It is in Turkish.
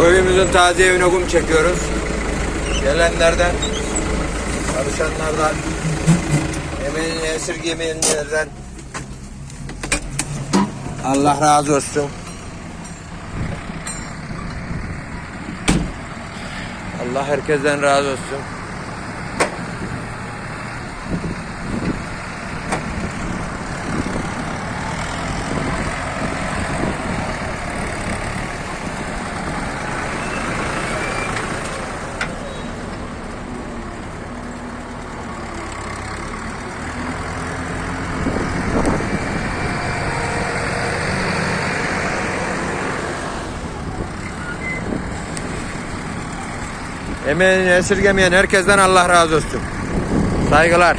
Köyümüzün taze evine kum çekiyoruz. Gelenlerden, çalışanlardan, emeğini esirgemeyenlerden Allah razı olsun. Allah herkesten razı olsun. Emeğini esirgemeyen herkesten Allah razı olsun. Saygılar.